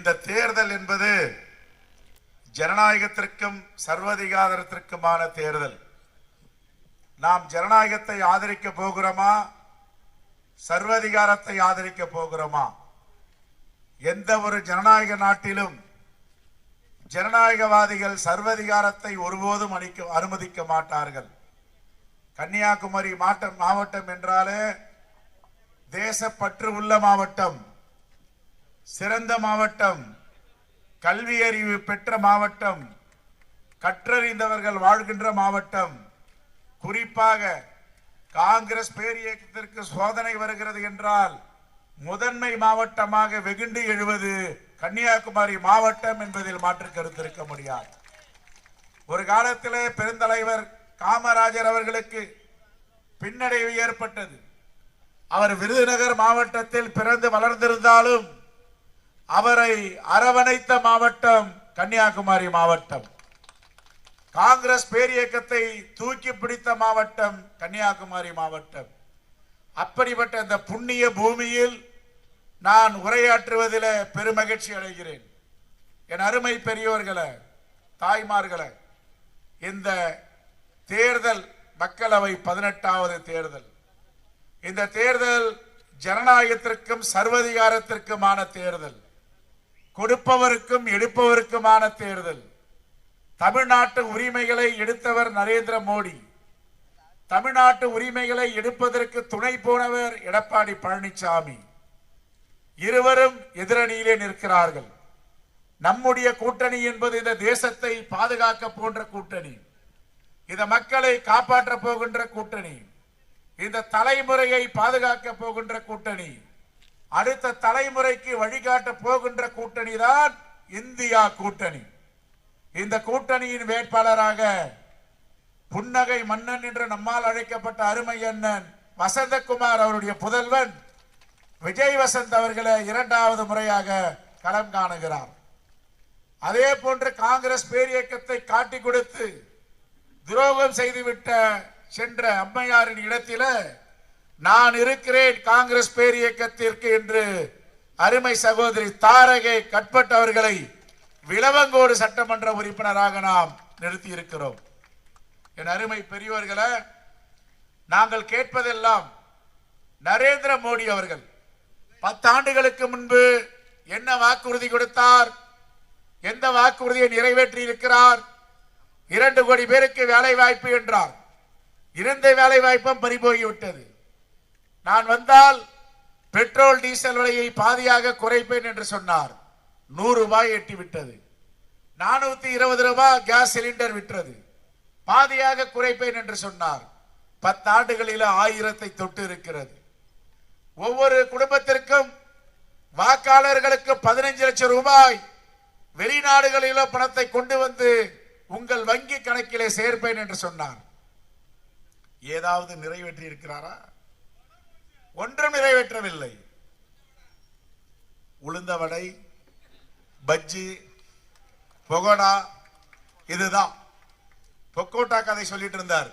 இந்த தேர்தல் என்பது ஜனநாயகத்திற்கும் சர்வதிகாரத்திற்குமான தேர்தல். நாம் ஜனநாயகத்தை ஆதரிக்க போகிறோமா? சர்வதிகாரத்தை ஆதரிக்க போகிறோமா? எந்த ஒரு ஜனநாயக நாட்டிலும் ஜனநாயகவாதிகள் சர்வதிகாரத்தை ஒருபோதும் அளிக்க அனுமதிக்க மாட்டார்கள். கன்னியாகுமரி மாவட்டம் மாவட்டம் என்றாலே தேசப்பற்று உள்ள மாவட்டம். சிறந்த மாவட்டம் கல்வி அறிவு பெற்ற மாவட்டம் கற்றறிந்தவர்கள் வாழ்கின்ற மாவட்டம். குறிப்பாக காங்கிரஸ் பேரியக்கத்திற்கு சோதனை வருகிறது என்றால் முதன்மை மாவட்டமாக வெகுண்டு எழுவது கன்னியாகுமரி மாவட்டம் என்பதில் மாற்று கருத்து இருக்க முடியாது. ஒரு காலத்திலே பெருந்தலைவர் காமராஜர் அவர்களுக்கு பின்னடைவு ஏற்பட்டது. அவர் விருதுநகர் மாவட்டத்தில் பிறந்து வளர்ந்திருந்தாலும் அவரை அரவணைத்த மாவட்டம் கன்னியாகுமரி மாவட்டம். காங்கிரஸ் பேரியக்கத்தை தூக்கி பிடித்த மாவட்டம் கன்னியாகுமரி மாவட்டம். அப்படிப்பட்ட இந்த புண்ணிய பூமியில் நான் உரையாற்றுவதில் பெருமகிழ்ச்சி அடைகிறேன். என் அருமை பெரியோர்களை தாய்மார்களை இந்த தேர்தல் மக்களவை பதினெட்டாவது தேர்தல். இந்த தேர்தல் ஜனநாயகத்திற்கும் சர்வதிகாரத்திற்குமான தேர்தல். கொடுப்பவருக்கும் எடுப்பவருக்குமான தேர்தல். தமிழ்நாட்டு உரிமைகளை எடுத்தவர் நரேந்திர மோடி. தமிழ்நாட்டு உரிமைகளை எடுப்பதற்கு துணை போனவர் எடப்பாடி பழனிசாமி. இருவரும் எதிரணியிலே நிற்கிறார்கள். நம்முடைய கூட்டணி என்பது இந்த தேசத்தை பாதுகாக்க போன்ற கூட்டணி. இந்த மக்களை காப்பாற்ற போகின்ற கூட்டணி. இந்த தலைமுறையை பாதுகாக்க போகின்ற கூட்டணி. அடுத்த தலைமுறைக்கு வழிகாட்ட போகின்ற கூட்டணி தான் இந்தியா கூட்டணி. இந்த கூட்டணியின் வேட்பாளராக புன்னகை மன்னன் என்று நம்மால் அழைக்கப்பட்ட அருமை அண்ணன் வசந்தகுமார் அவருடைய புதல்வன் விஜய் வசந்த் அவர்களை இரண்டாவது முறையாக களம் காணுகிறார். அதே போன்று காங்கிரஸ் பேரியக்கத்தை காட்டி கொடுத்து துரோகம் செய்துவிட்ட சென்ற அம்மையாரின் இடத்தில நான் இருக்கிறேன் காங்கிரஸ் பேர் இயக்கத்திற்கு என்று அருமை சகோதரி தாரகை கட்பட் அவர்களை விளவங்கோடு சட்டமன்ற உறுப்பினராக நாம் நிறுத்தி இருக்கிறோம் என் அருமை பெரியவர்களை நாங்கள் கேட்பதெல்லாம் நரேந்திர மோடி அவர்கள் பத்தாண்டுகளுக்கு முன்பு என்ன வாக்குறுதி கொடுத்தார்? எந்த வாக்குறுதியை நிறைவேற்றி இருக்கிறார் இரண்டு கோடி பேருக்கு வேலை வாய்ப்பு என்றார். இருந்த வேலை வாய்ப்பும் பறிபோகிவிட்டது. நான் வந்தால் பெட்ரோல் டீசல் விலையை பாதியாக குறைப்பேன் என்று சொன்னார். நூறு ரூபாய் எட்டிவிட்டது நானூத்தி இருபது ரூபாய் கேஸ் சிலிண்டர் விற்றது. பாதியாக குறைப்பேன் என்று சொன்னார். பத்தாண்டுகளில் ஆயிரத்தை தொட்டு இருக்கிறது. ஒவ்வொரு குடும்பத்திற்கும் வாக்காளர்களுக்கு பதினைஞ்சு லட்சம் ரூபாய் வெளிநாடுகளிலோ பணத்தை கொண்டு வந்து உங்கள் வங்கி கணக்கிலே சேர்ப்பேன் என்று சொன்னார். ஏதாவது நிறைவேற்றி இருக்கிறாரா ஒன்றும் நிறைவேற்றவில்லை. உளுந்த வடை பஜ்ஜி பொகோடா இதுதான். பொக்கோட்டா கதை சொல்லிட்டு இருந்தார்.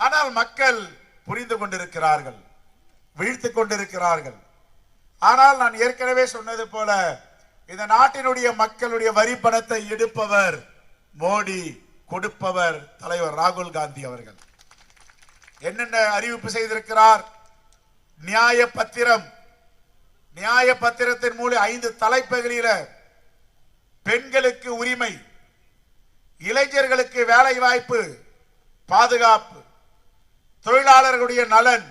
ஆனால் மக்கள் புரிந்து கொண்டிருக்கிறார்கள் வீழ்த்து கொண்டிருக்கிறார்கள். ஆனால் நான் ஏற்கனவே சொன்னது போல இந்த நாட்டினுடைய மக்களுடைய வரி பணத்தை எடுப்பவர் மோடி கொடுப்பவர் தலைவர் ராகுல் காந்தி அவர்கள். என்னென்ன அறிவிப்பு செய்திருக்கிறார்? நியாய பத்திரம் நியாய பத்திரத்தின் மூலம் ஐந்து தலைப்பகுதியில பெண்களுக்கு உரிமை இளைஞர்களுக்கு வேலை வாய்ப்பு பாதுகாப்பு தொழிலாளர்களுடைய நலன்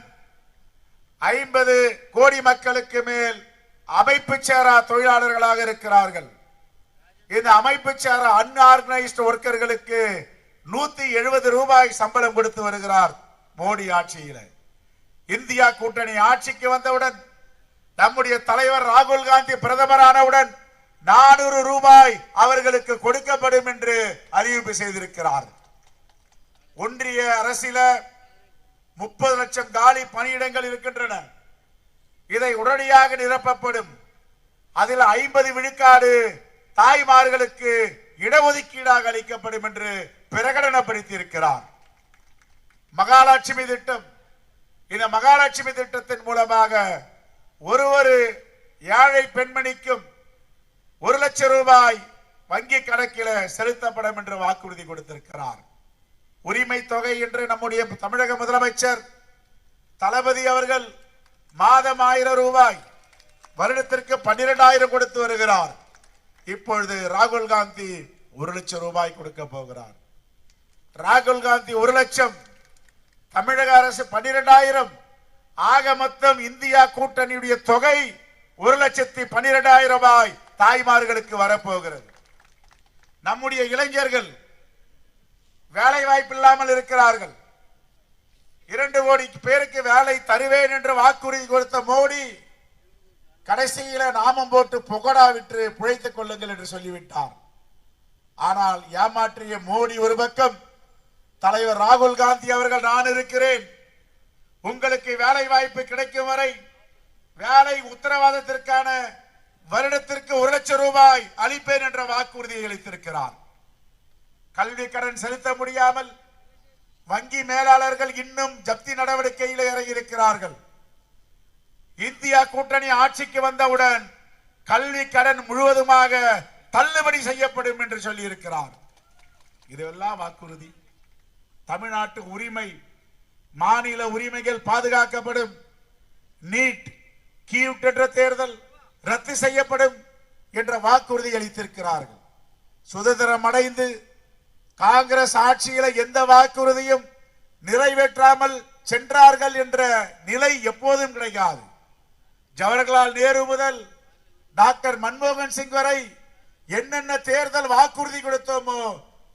ஐம்பது கோடி மக்களுக்கு மேல் அமைப்பு சேரா தொழிலாளர்களாக இருக்கிறார்கள். இந்த அமைப்பு சேரா அன்ஆர்கனைஸ்ட் ஒர்க்கர்களுக்கு நூத்தி எழுபது ரூபாய் சம்பளம் கொடுத்து வருகிறார் மோடி ஆட்சியில். இந்தியா கூட்டணி ஆட்சிக்கு வந்தவுடன் நம்முடைய தலைவர் ராகுல் காந்தி பிரதமரானவுடன் நானூறு ரூபாய் அவர்களுக்கு கொடுக்கப்படும் என்று அறிவிப்பு செய்திருக்கிறார். ஒன்றிய அரசில முப்பது லட்சம் காலி பணியிடங்கள் இருக்கின்றன. இதை உடனடியாக நிரப்பப்படும். அதில் ஐம்பது விழுக்காடு தாய்மார்களுக்கு இடஒதுக்கீடாக அளிக்கப்படும் என்று பிரகடனப்படுத்தி இருக்கிறார் மகாலட்சுமி திட்டம் இந்த மகாலட்சுமி திட்டத்தின் மூலமாக ஒரு ஒரு ஏழை பெண்மணிக்கும் ஒரு லட்சம் ரூபாய் வங்கி கணக்கில் செலுத்தப்படும் என்று வாக்குறுதி கொடுத்திருக்கிறார். உரிமை தொகை என்று நம்முடைய தமிழக முதலமைச்சர் தளபதி அவர்கள் மாதம் ஆயிரம் ரூபாய் வருடத்திற்கு பன்னிரெண்டாயிரம் கொடுத்து வருகிறார். இப்பொழுது ராகுல் காந்தி ஒரு லட்சம் ரூபாய் கொடுக்க போகிறார். ராகுல் காந்தி ஒரு லட்சம் தமிழக அரசு பன்னிரெண்டாயிரம். ஆக மொத்தம் இந்தியா கூட்டணியுடைய தொகை ஒரு லட்சத்தி பனிரெண்டாயிரம் ரூபாய் தாய்மார்களுக்கு வரப்போகிறது. நம்முடைய இளைஞர்கள் வேலை வாய்ப்பு இல்லாமல் இருக்கிறார்கள். இரண்டு கோடி பேருக்கு வேலை தருவேன் என்று வாக்குறுதி கொடுத்த மோடி கடைசியில நாமம் போட்டு புகடா விட்டு பிழைத்துக் கொள்ளுங்கள் என்று சொல்லிவிட்டார். ஆனால் ஏமாற்றிய மோடி ஒரு பக்கம் தலைவர் ராகுல் காந்தி அவர்கள் நான் இருக்கிறேன். உங்களுக்கு வேலை வாய்ப்பு கிடைக்கும் வரை வேலை உத்தரவாதத்திற்கான வருடத்திற்கு ஒரு லட்சம் ரூபாய் அளிப்பேன் என்ற வாக்குறுதியை அளித்திருக்கிறார். கல்வி கடன் செலுத்த முடியாமல் வங்கி மேலாளர்கள் இன்னும் ஜப்தி நடவடிக்கையில் இறங்கியிருக்கிறார்கள். இந்தியா கூட்டணி ஆட்சிக்கு வந்தவுடன் கல்வி கடன் முழுவதுமாக தள்ளுபடி செய்யப்படும் என்று சொல்லியிருக்கிறார். இதெல்லாம் வாக்குறுதி. தமிழ்நாட்டு உரிமை மாநில உரிமைகள் பாதுகாக்கப்படும். நீட் கீழ்கின்ற தேர்தல் ரத்து செய்யப்படும் என்ற வாக்குறுதி அளித்திருக்கிறார்கள். சுதந்திரம் அடைந்து காங்கிரஸ் ஆட்சியில எந்த வாக்குறுதியும் நிறைவேற்றாமல் சென்றார்கள் என்ற நிலை எப்போதும் கிடையாது. ஜவஹர்லால் நேரு முதல் டாக்டர் மன்மோகன் சிங் வரை என்னென்ன தேர்தல் வாக்குறுதி கொடுத்தோமோ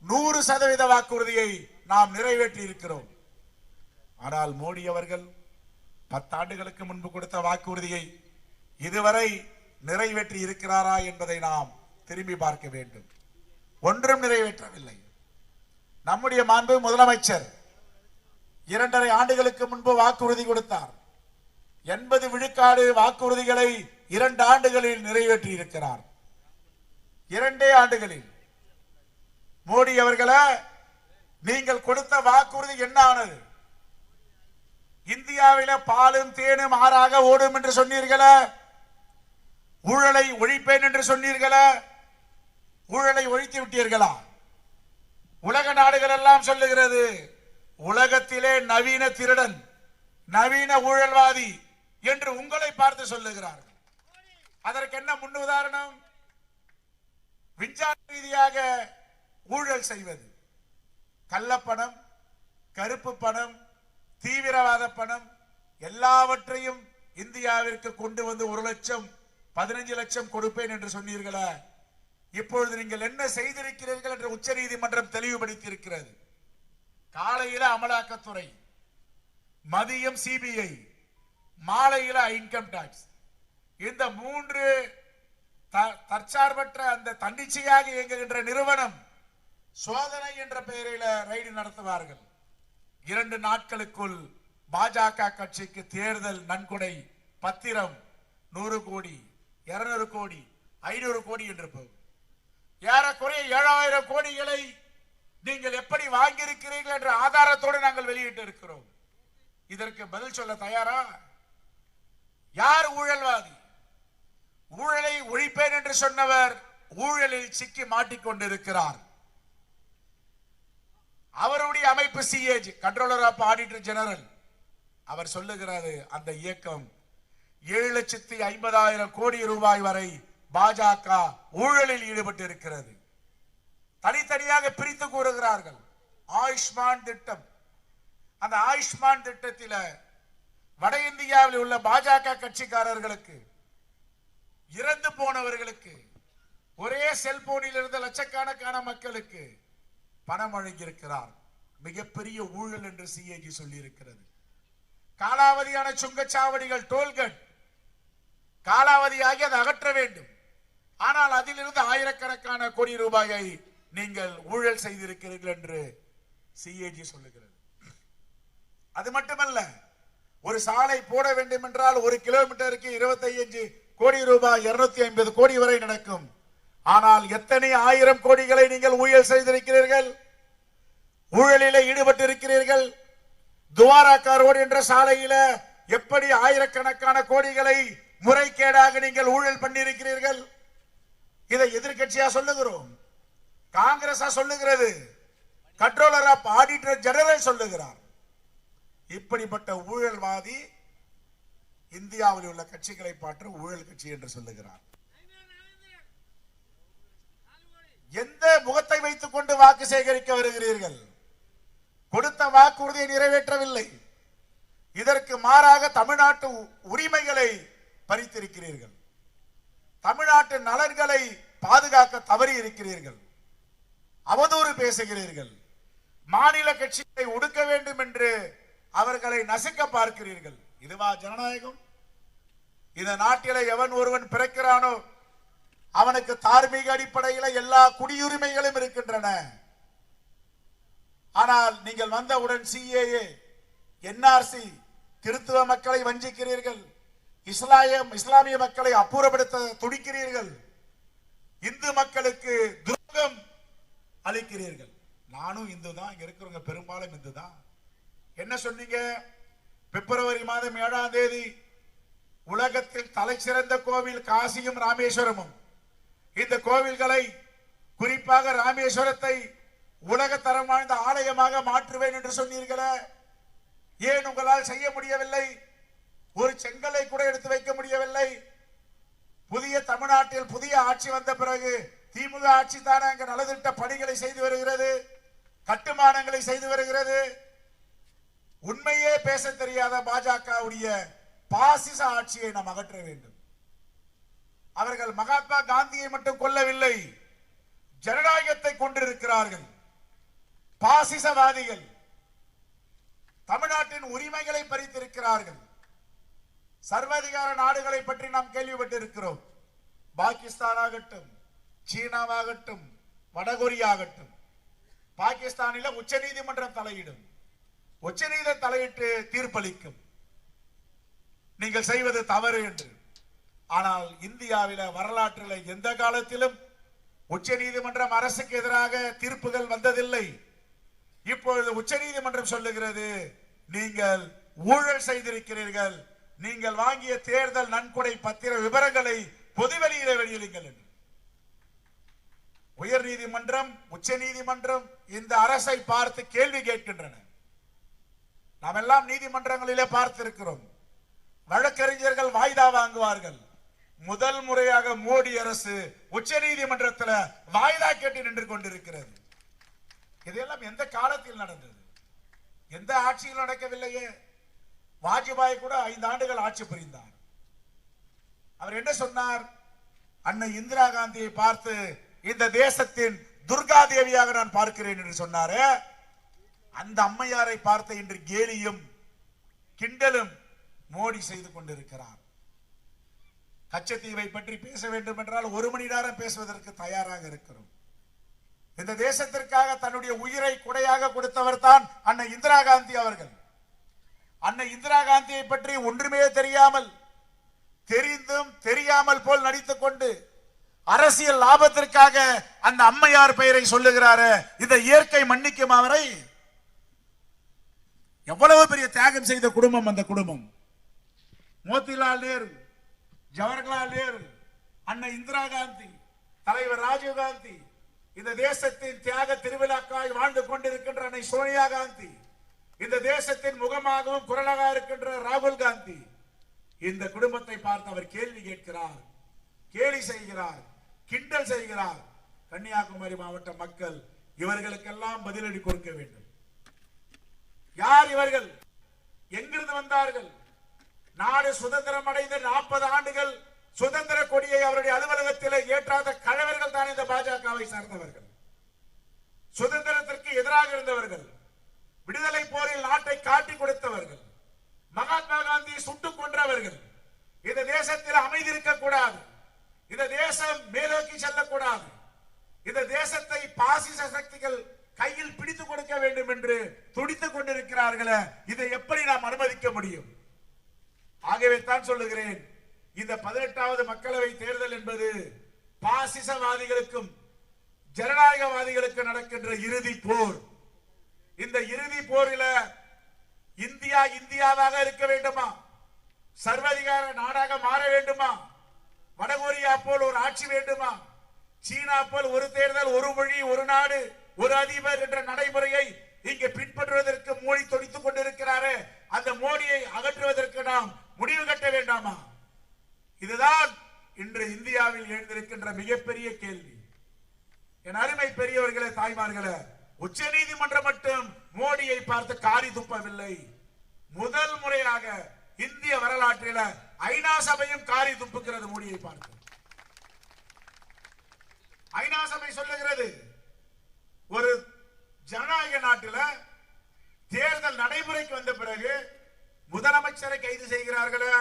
நூறு சதவீத வாக்குறுதியை நாம் நிறைவேற்றி இருக்கிறோம் ஆனால் மோடி அவர்கள் பத்தாண்டுகளுக்கு முன்பு கொடுத்த வாக்குறுதியை இதுவரை நிறைவேற்றி இருக்கிறாரா என்பதை நாம் திரும்பி பார்க்க வேண்டும். ஒன்றும் நிறைவேற்றவில்லை. நம்முடைய மாண்பு முதலமைச்சர் இரண்டரை ஆண்டுகளுக்கு முன்பு வாக்குறுதி கொடுத்தார். எண்பது விழுக்காடு வாக்குறுதிகளை இரண்டு ஆண்டுகளில் நிறைவேற்றி இருக்கிறார் இரண்டே ஆண்டுகளில் மோடி அவர்களை நீங்கள் கொடுத்த வாக்குறுதி என்ன ஆனது இந்தியாவில பாலும் தேனும் ஆறாக ஓடும் என்று சொன்னீர்கள. ஊழலை ஒழிப்பேன் என்று சொன்னீர்கள. ஊழலை ஒழித்து விட்டீர்களா? உலக நாடுகள் எல்லாம் சொல்லுகிறது உலகத்திலே நவீன திருடன் நவீன ஊழல்வாதி என்று உங்களை பார்த்து சொல்லுகிறார்கள். அதற்கு என்ன முன்னுதாரணம்? விஞ்ஞான ரீதியாக ஊழல் செய்வது. கள்ளப்பணம் கருப்பு பணம் தீவிரவாத பணம் எல்லாவற்றையும் இந்தியாவிற்கு கொண்டு வந்து ஒரு லட்சம் பதினஞ்சு லட்சம் கொடுப்பேன் என்று சொன்னீர்களா. இப்பொழுது நீங்கள் என்ன செய்திருக்கிறீர்கள் என்று உச்ச நீதிமன்றம் தெளிவுபடுத்தி இருக்கிறது காலையில அமலாக்கத்துறை மதியம் சிபிஐ மாலையில இன்கம் டாக்ஸ். இந்த மூன்று த- தற்சார்பற்ற அந்த தன்னிச்சையாக இயங்குகின்ற நிறுவனம் சோதனை என்ற பெயரில் ரைடு நடத்துவார்கள். இரண்டு நாட்களுக்குள் பாஜக கட்சிக்கு தேர்தல் நன்கொடை பத்திரம் நூறு கோடி இருநூறு கோடி ஐநூறு கோடி என்று போகும். ஏறக்குறைய ஏழாயிரம் கோடிகளை நீங்கள் எப்படி வாங்கியிருக்கிறீர்கள் என்ற ஆதாரத்தோடு நாங்கள் வெளியிட்டு இருக்கிறோம். இதற்கு பதில் சொல்ல தயாரா? யார் ஊழல்வாதி? ஊழலை ஒழிப்பேன் என்று சொன்னவர் ஊழலில் சிக்கி மாட்டிக்கொண்டிருக்கிறார். அவருடைய அமைப்பு CAG controller of auditor general அவர் சொல்லுகிறது அந்த இயக்கம் ஏழு லட்சத்தி ஐம்பதாயிரம் கோடி ரூபாய் வரை பாஜக ஊழலில் ஈடுபட்டு இருக்கிறது தனித்தனியாக பிரித்து கூறுகிறார்கள் ஆயுஷ்மான் திட்டம். அந்த ஆயுஷ்மான் திட்டத்தில் வட இந்தியாவில் உள்ள பாஜக கட்சிக்காரர்களுக்கு இறந்து போனவர்களுக்கு ஒரே செல்போனில் இருந்த லட்சக்கணக்கான மக்களுக்கு பணம் வழங்கியிருக்கிறார் மிகப்பெரிய ஊழல் என்று சிஏஜி சொல்லியிருக்கிறது. காலாவதியான சுங்கச்சாவடிகள் டோல்கட். காலாவதியாகி அதை அகற்ற வேண்டும். ஆனால் அதிலிருந்து ஆயிரக்கணக்கான கோடி ரூபாயை நீங்கள் ஊழல் செய்திருக்கிறீர்கள் என்று சிஏஜி சொல்லுகிறது. அது மட்டுமல்ல ஒரு சாலை போட வேண்டும் என்றால் ஒரு கிலோமீட்டருக்கு 25 கோடி ரூபாய் 250 ஐம்பது கோடி வரை நடக்கும். ஆனால் எத்தனை ஆயிரம் கோடிகளை நீங்கள் ஊழல் செய்திருக்கிறீர்கள்? ஊழலில் ஈடுபட்டு இருக்கிறீர்கள் துவாராக்கா ரோடு என்ற சாலையில எப்படி ஆயிரக்கணக்கான கோடிகளை முறைகேடாக நீங்கள் ஊழல் பண்ணியிருக்கிறீர்கள்? இதை எதிர்கட்சியா சொல்லுகிறோம். காங்கிரஸா சொல்லுகிறது. கண்ட்ரோலர் ஆஃப் ஆடிட்டர் ஜெனரல் சொல்லுகிறார். இப்படிப்பட்ட ஊழல்வாதி இந்தியாவில் உள்ள கட்சிகளை பாற்று ஊழல் கட்சி என்று சொல்லுகிறார். எந்த முகத்தை வைத்துக் கொண்டு வாக்கு சேகரிக்க வருகிறீர்கள்? கொடுத்த வாக்குறுதியை நிறைவேற்றவில்லை. இதற்கு மாறாக தமிழ்நாட்டு உரிமைகளை பறித்திருக்கிறீர்கள். தமிழ்நாட்டு நலன்களை பாதுகாக்க தவறி இருக்கிறீர்கள். அவதூறு பேசுகிறீர்கள். மாநில கட்சிகளை ஒடுக்க வேண்டும் என்று அவர்களை நசுக்க பார்க்கிறீர்கள். இதுவா ஜனநாயகம்? இந்த நாட்டிலே எவன் ஒருவன் பிறக்கிறானோ அவனுக்கு தார்மீக அடிப்படையில் எல்லா குடியுரிமைகளும் இருக்கின்றன. ஆனால் நீங்கள் வந்தவுடன் சிஏஏ என்ஆர்சி கிறித்துவ மக்களை வஞ்சிக்கிறீர்கள் இஸ்லாமிய இஸ்லாமிய மக்களை அப்புறப்படுத்த துடிக்கிறீர்கள் இந்து மக்களுக்கு துரோகம் அளிக்கிறீர்கள். நானும் இந்து தான் இங்க இருக்கிறவங்க பெரும்பாலும் இந்து தான். என்ன சொன்னீங்க? பிப்ரவரி மாதம் ஏழாம் தேதி உலகத்தில் தலை சிறந்த கோவில் காசியும் ராமேஸ்வரமும். இந்த கோவில்களை குறிப்பாக ராமேஸ்வரத்தை உலக தரம் வாய்ந்த ஆலயமாக மாற்றுவேன் என்று சொன்னீர்களே. ஏன் உங்களால் செய்ய முடியவில்லை? ஒரு செங்கலை கூட எடுத்து வைக்க முடியவில்லை. புதிய தமிழ்நாட்டில் புதிய ஆட்சி வந்த பிறகு திமுக ஆட்சி தானே அங்கு நலத்திட்ட பணிகளை செய்து வருகிறது கட்டுமானங்களை செய்து வருகிறது. உண்மையே பேச தெரியாத பாஜகவுடைய பாசிச ஆட்சியை நாம் அகற்ற வேண்டும். அவர்கள் மகாத்மா காந்தியை மட்டும் கொல்லவில்லை ஜனநாயகத்தை கொண்டிருக்கிறார்கள். பாசிசவாதிகள் தமிழ்நாட்டின் உரிமைகளை பறித்திருக்கிறார்கள். சர்வாதிகார நாடுகளை பற்றி நாம் கேள்விப்பட்டிருக்கிறோம். பாகிஸ்தான் ஆகட்டும் சீனாவாகட்டும் வடகொரியா ஆகட்டும் பாகிஸ்தானில உச்ச நீதிமன்றம் தலையிடும். உச்சநீத தலையிட்டு தீர்ப்பளிக்கும். நீங்கள் செய்வது தவறு என்று. ஆனால் இந்தியாவில வரலாற்றில் எந்த காலத்திலும் உச்ச நீதிமன்றம் அரசுக்கு எதிராக தீர்ப்புகள் வந்ததில்லை. இப்பொழுது உச்ச நீதிமன்றம் சொல்லுகிறது நீங்கள் ஊழல் செய்திருக்கிறீர்கள். நீங்கள் வாங்கிய தேர்தல் நன்கொடை பத்திர விவரங்களை பொதுவெளியில வெளியிடுங்கள் என்று. உயர் நீதிமன்றம் உச்ச நீதிமன்றம் இந்த அரசை பார்த்து கேள்வி கேட்கின்றன. நாம் எல்லாம் நீதிமன்றங்களிலே பார்த்திருக்கிறோம். வழக்கறிஞர்கள் வாய்தா வாங்குவார்கள். முதல் முறையாக மோடி அரசு உச்ச நீதிமன்றத்தில் வாய்தா கேட்டு நின்று கொண்டிருக்கிறது. இதெல்லாம் எந்த காலத்தில் நடந்தது? எந்த ஆட்சியில் நடக்கவில்லையே? வாஜ்பாய் கூட ஐந்து ஆண்டுகள் ஆட்சி புரிந்தார். அவர் என்ன சொன்னார்? அன்னை இந்திரா காந்தியை பார்த்து இந்த தேசத்தின் துர்கா தேவியாக நான் பார்க்கிறேன் என்று சொன்னாரே. அந்த அம்மையாரை பார்த்த இன்று கேலியும் கிண்டலும் மோடி செய்து கொண்டிருக்கிறார். கச்சத்தீவை பற்றி பேச வேண்டும் என்றால் ஒரு மணி நேரம் பேசுவதற்கு தயாராக இருக்கிறோம். இந்த தேசத்திற்காக தன்னுடைய உயிரை குடையாக கொடுத்தவர் தான் அன்னை இந்திரா காந்தி அவர்கள். அன்னை இந்திரா காந்தியை பற்றி ஒன்றுமே தெரியாமல் தெரிந்தும் தெரியாமல் போல் நடித்துக் கொண்டு அரசியல் லாபத்திற்காக அந்த அம்மையார் பெயரை சொல்லுகிறாரு இந்த இயற்கை மன்னிக்கும் அவரை. எவ்வளவு பெரிய தியாகம் செய்த குடும்பம் அந்த குடும்பம்? மோத்திலால் நேரு. ஜவஹர்லால் நேரு அன்னை இந்திரா காந்தி தலைவர் ராஜீவ் காந்தி இந்த தேசத்தின் தியாக திருவிழாக்காய் வாழ்ந்து கொண்டிருக்கின்ற அன்னை சோனியா காந்தி இந்த தேசத்தின் முகமாகவும் குரலாக இருக்கின்ற ராகுல் காந்தி இந்த குடும்பத்தை பார்த்து அவர் கேள்வி கேட்கிறார் கேலி செய்கிறார் கிண்டல் செய்கிறார். கன்னியாகுமரி மாவட்ட மக்கள் இவர்களுக்கெல்லாம் பதிலடி கொடுக்க வேண்டும். யார் இவர்கள்? எங்கிருந்து வந்தார்கள்? நாடு சுதந்திரம் அடைந்த நாற்பது ஆண்டுகள் சுதந்திர கொடியை அவருடைய அலுவலகத்தில் ஏற்றாத கழவர்கள் தான் இந்த பாஜகவை சார்ந்தவர்கள். சுதந்திரத்திற்கு எதிராக இருந்தவர்கள் விடுதலை போரில் நாட்டை காட்டி கொடுத்தவர்கள் மகாத்மா காந்தியை சுட்டுக் கொன்றவர்கள். இந்த தேசத்தில் அமைதி இருக்கக்கூடாது. இந்த தேசம் மேலோக்கி செல்லக்கூடாது. இந்த தேசத்தை பாசிச சக்திகள் கையில் பிடித்துக் கொடுக்க வேண்டும் என்று துடித்துக் கொண்டிருக்கிறார்களே இதை எப்படி நாம் அனுமதிக்க முடியும்? ஆகவே தான் சொல்லுகிறேன் இந்த பதினெட்டாவது மக்களவை தேர்தல் என்பது பாசிசவாதிகளுக்கும் ஜனநாயகவாதிகளுக்கும் நடக்கின்ற இறுதி போர். இந்த இறுதி போரில இந்தியா இந்தியாவாக இருக்க வேண்டுமா? சர்வதிகார நாடாக மாற வேண்டுமா? வடகொரியா போல் ஒரு ஆட்சி வேண்டுமா? சீனா போல் ஒரு தேர்தல் ஒரு மொழி ஒரு நாடு ஒரு அதிபர் என்ற நடைமுறையை இங்கே பின்பற்றுவதற்கு மூடி துடித்துக் கொண்டிருக்கிறாரே. அந்த மோடியை அகற்றுவதற்கு நாம் முடிவு கட்ட வேண்டாமா? இதுதான் இன்று இந்தியாவில் எழுந்திருக்கின்ற மிகப்பெரிய கேள்வி. என் அருமை பெரியவர்களே தாய்மார்களே உச்ச நீதிமன்றம் மட்டும் மோடியை பார்த்து காரி துப்பவில்லை. முதல் முறையாக இந்திய வரலாற்றில ஐநா சபையும் காரி துப்புகிறது மோடியை பார்த்து. ஐநா சபை சொல்லுகிறது ஒரு ஜனநாயக நாட்டில தேர்தல் நடைமுறைக்கு வந்த பிறகு முதலமைச்சரை கைது செய்கிறார்களே.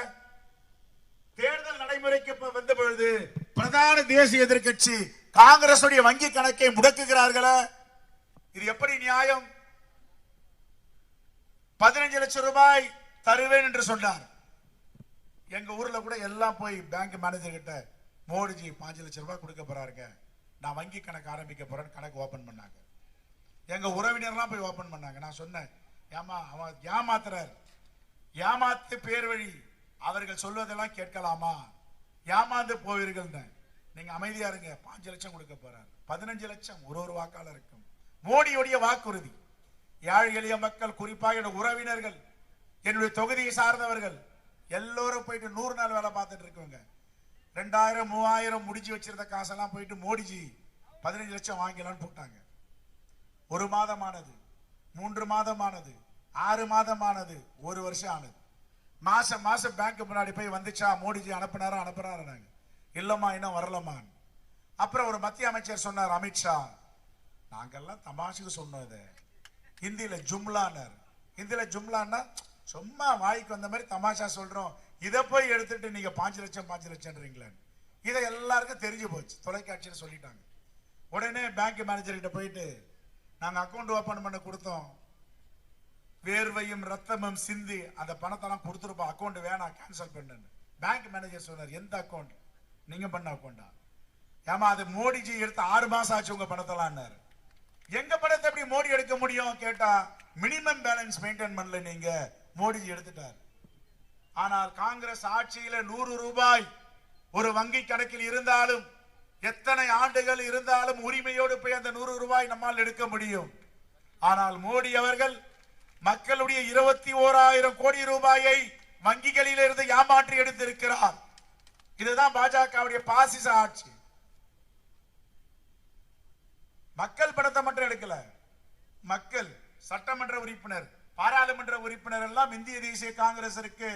தேர்தல் நடைமுறைக்கு வந்த பொழுது பிரதான தேசிய எதிர்க்கட்சி காங்கிரஸ் வங்கி கணக்கை முடக்குகிறார்களா. இது எப்படி நியாயம்? பதினஞ்சு லட்சம் ரூபாய் தருவேன் என்று சொன்னார். எங்க ஊர்ல கூட எல்லாம் போய் பேங்க் மேனேஜர் கிட்ட மோடிஜி பாஞ்சு லட்சம் ரூபாய் கொடுக்க போறாருங்க. நான் வங்கி கணக்கு ஆரம்பிக்க போறேன்னு கணக்கு ஓபன் பண்ணாங்க. எங்க உறவினர்லாம் போய் ஓபன் பண்ணாங்க. நான் சொன்னேன். ஏமா அவன் ஏமாத்துறார். ஏமாத்து பேர் வழி. அவர்கள் சொல்வதெல்லாம் கேட்கலாமா? ஏமாந்து போவீர்கள் நீங்க அமைதியா இருங்க. பாஞ்சு லட்சம் கொடுக்க போறார். பதினஞ்சு லட்சம் ஒரு ஒரு வாக்காளருக்கும் மோடியுடைய வாக்குறுதி. ஏழை எளிய மக்கள் குறிப்பாக என்னுடைய உறவினர்கள் என்னுடைய தொகுதியை சார்ந்தவர்கள் எல்லோரும் போயிட்டு நூறு நாள் வேலை பார்த்துட்டு இருக்கவங்க ரெண்டாயிரம் மூவாயிரம் முடிஞ்சு வச்சிருந்த காசெல்லாம் போயிட்டு மோடிஜி பதினஞ்சு லட்சம் வாங்கலாம்னு போட்டாங்க. ஒரு மாதமானது மூன்று மாதமானது ஆறு மாதமானது ஒரு வருஷம் ஆனது. மாசம் மாசம் பேங்க் முன்னாடி போய் வந்துச்சா மோடிஜி அனுப்புனாரா அனுப்புனாரு நாங்க. இல்லம்மா இன்னும் வரலம்மா. அப்புறம் ஒரு மத்திய அமைச்சர் சொன்னார் அமித்ஷா நாங்கெல்லாம் தமாஷுக்கு சொன்னது ஹிந்தியில ஜும்லானர் ஹிந்தியில ஜும்லான்னா சும்மா வாய்க்கு வந்த மாதிரி தமாஷா சொல்றோம். இதை போய் எடுத்துட்டு நீங்க பாஞ்சு லட்சம் பாஞ்சு லட்சம்ன்றீங்களே. இதை எல்லாருக்கும் தெரிஞ்சு போச்சு. தொலைக்காட்சியில் சொல்லிட்டாங்க. உடனே பேங்க் மேனேஜர் கிட்ட போயிட்டு நாங்கள் அக்கௌண்ட் ஓப்பன் பண்ண கொடுத்தோம். வேர்வையும் ரத்தமும் சிந்தி அந்த பணத்தெல்லாம் கொடுத்துருப்போம் அக்கௌண்ட் வேணாம் கேன்சல் பண்ணுன்னு. பேங்க் மேனேஜர் சொன்னார் எந்த அக்கௌண்ட் நீங்கள் பண்ண அக்கௌண்டா ஏமா அது மோடிஜி எடுத்த ஆறு மாதம் ஆச்சு உங்கள் பணத்தெல்லாம் எங்க பணத்தை எப்படி மோடி எடுக்க முடியும்? கேட்டா மினிமம் பேலன்ஸ் மெயின்டைன் பண்ணல நீங்க. மோடிஜி எடுத்துட்டார். ஆனால் காங்கிரஸ் ஆட்சியில நூறு ரூபாய் ஒரு வங்கி கணக்கில் இருந்தாலும் எத்தனை ஆண்டுகள் இருந்தாலும் உரிமையோடு போய் அந்த நூறு ரூபாய் நம்மால் எடுக்க முடியும். ஆனால் மோடி அவர்கள் மக்களுடைய இருபத்தி ஓராயிரம் கோடி ரூபாயை வங்கிகளில் இருந்து ஏமாற்றி எடுத்திருக்கிறார். இதுதான் பாஜகவுடைய பாசிச ஆட்சி. மக்கள் பணத்தை மட்டும் எடுக்கல. மக்கள் சட்டமன்ற உறுப்பினர் பாராளுமன்ற உறுப்பினர் எல்லாம் இந்திய தேசிய காங்கிரசிற்கு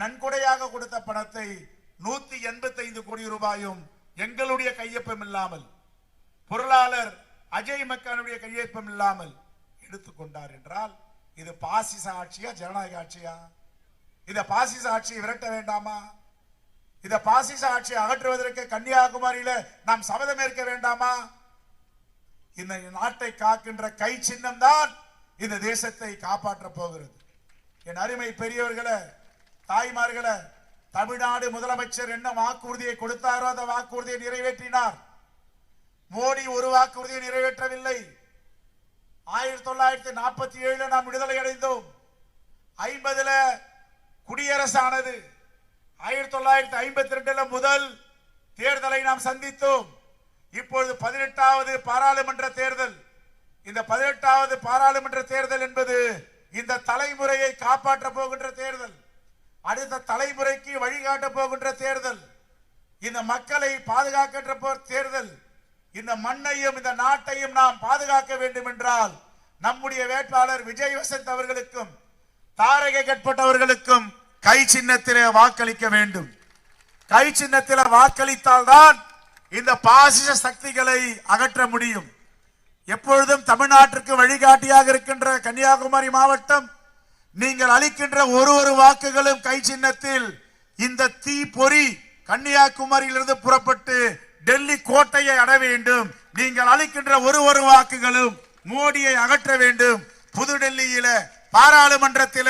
நன்கொடையாக கொடுத்த பணத்தை நூத்தி எண்பத்தி ஐந்து கோடி ரூபாயும் எங்களுடைய கையொப்பம் இல்லாமல் பொருளாளர் அஜய் மக்கானுடைய கையொப்பம் இல்லாமல் எடுத்துக்கொண்டார் என்றால் இது பாசிச ஆட்சியா ஜனநாயக ஆட்சியா? இத பாசிச ஆட்சியை விரட்ட வேண்டாமா? இத பாசிச ஆட்சியை அகற்றுவதற்கு கன்னியாகுமரியில நாம் சபதம் ஏற்க வேண்டாமா? இந்த நாட்டை காக்கின்ற கை சின்னம் தான் இந்த தேசத்தை காப்பாற்ற போகிறது. என் அருமை பெரியவர்களை தாய்மார்களை தமிழ்நாடு முதலமைச்சர் என்ன வாக்குறுதியை கொடுத்தாரோ அந்த வாக்குறுதியை நிறைவேற்றினார். மோடி ஒரு வாக்குறுதியை நிறைவேற்றவில்லை. ஆயிரத்தி தொள்ளாயிரத்தி நாற்பத்தி ஏழுல நாம் விடுதலை அடைந்தோம். ஐம்பதுல குடியரசானது. ஆயிரத்தி தொள்ளாயிரத்தி ஐம்பத்தி ரெண்டுல முதல் தேர்தலை நாம் சந்தித்தோம். இப்பொழுது பதினெட்டாவது பாராளுமன்ற தேர்தல். இந்த பதினெட்டாவது பாராளுமன்ற தேர்தல் என்பது இந்த தலைமுறையை காப்பாற்ற போகின்ற தேர்தல். அடுத்த தலைமுறைக்கு வழிகாட்ட போகின்ற தேர்தல் இந்த மக்களை பாதுகாக்கின்ற போர் தேர்தல் இந்த மண்ணையும் இந்த நாட்டையும் நாம் பாதுகாக்க வேண்டும் என்றால் நம்முடைய வேட்பாளர் விஜய் வசந்த் அவர்களுக்கும் தாரகை கட்பட்டவர்களுக்கும் கை சின்னத்திலே வாக்களிக்க வேண்டும். கை சின்னத்தில் வாக்களித்தால் தான் இந்த பாசிச சக்திகளை அகற்ற முடியும். எப்பொழுதும் தமிழ்நாட்டிற்கு வழிகாட்டியாக இருக்கின்ற கன்னியாகுமரி மாவட்டம் நீங்கள் அளிக்கின்ற ஒரு ஒரு வாக்குகளும் கை சின்னத்தில் இந்த தீ பொறி கன்னியாகுமரியிலிருந்து புறப்பட்டு டெல்லி கோட்டையை அட வேண்டும். நீங்கள் அளிக்கின்ற ஒரு ஒரு வாக்குகளும் மோடியை அகற்ற வேண்டும். புதுடெல்லியில பாராளுமன்றத்தில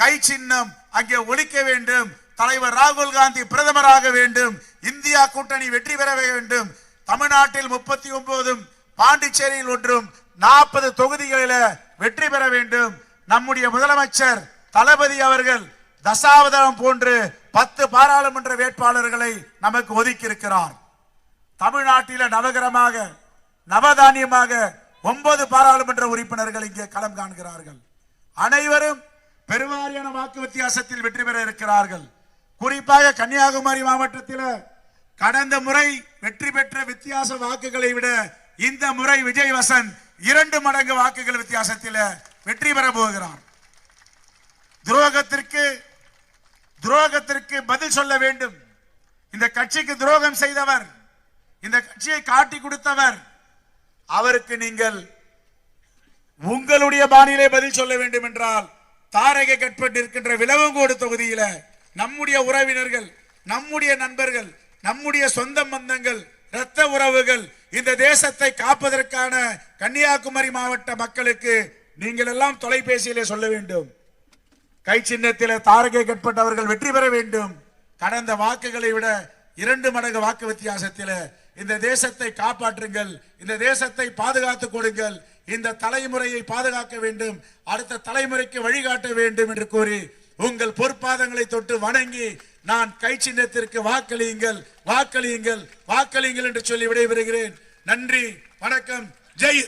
கை சின்னம் அங்கே ஒழிக்க வேண்டும். தலைவர் ராகுல் காந்தி பிரதமராக வேண்டும். இந்தியா கூட்டணி வெற்றி பெற வேண்டும். தமிழ்நாட்டில் முப்பத்தி ஒன்பதும் பாண்டிச்சேரியில் ஒன்றும் நாற்பது தொகுதிகளில வெற்றி பெற வேண்டும். நம்முடைய முதலமைச்சர் தளபதி அவர்கள் தசாவதாரம் போன்று பத்து பாராளுமன்ற வேட்பாளர்களை நமக்கு ஒதுக்கி இருக்கிறார் தமிழ்நாட்டில நவகரமாக நவதானியமாக ஒன்பது பாராளுமன்ற உறுப்பினர்கள் இங்கே களம் காண்கிறார்கள். அனைவரும் பெருவாரியான வாக்கு வித்தியாசத்தில் வெற்றி பெற இருக்கிறார்கள். குறிப்பாக கன்னியாகுமரி மாவட்டத்தில் கடந்த முறை வெற்றி பெற்ற வித்தியாச வாக்குகளை விட இந்த முறை விஜய் வசன் இரண்டு மடங்கு வாக்குகள் வித்தியாசத்தில் வெற்றி பெற போகிறார் துரோகத்திற்கு துரோகத்திற்கு பதில் சொல்ல வேண்டும். இந்த கட்சிக்கு துரோகம் செய்தவர் இந்த கட்சியை காட்டி கொடுத்தவர் அவருக்கு நீங்கள் உங்களுடைய பாணியிலே பதில் சொல்ல வேண்டும் என்றால் தாரகை கட்பட்டு இருக்கின்ற விளவங்கோடு தொகுதியில நம்முடைய உறவினர்கள் நம்முடைய நண்பர்கள் நம்முடைய சொந்த பந்தங்கள் இரத்த உறவுகள் இந்த தேசத்தை காப்பதற்கான கன்னியாகுமரி மாவட்ட மக்களுக்கு நீங்கள் எல்லாம் தொலைபேசியிலே சொல்ல வேண்டும். கை சின்னத்திலே தாரகை கட்பட்டவர்கள் வெற்றி பெற வேண்டும். கடந்த வாக்குகளை விட இரண்டு மடங்கு வாக்கு வித்தியாசத்தில் இந்த தேசத்தை காப்பாற்றுங்கள் இந்த தேசத்தை பாதுகாத்துக் கொடுங்கள் இந்த தலைமுறையை பாதுகாக்க வேண்டும் அடுத்த தலைமுறைக்கு வழிகாட்ட வேண்டும் என்று கூறி உங்கள் பொற்பாதங்களை தொட்டு வணங்கி நான் கை சின்னத்திற்கு வாக்களியுங்கள் வாக்களியுங்கள் வாக்களியுங்கள் என்று சொல்லி விடைபெறுகிறேன். நன்றி வணக்கம் ஜெய்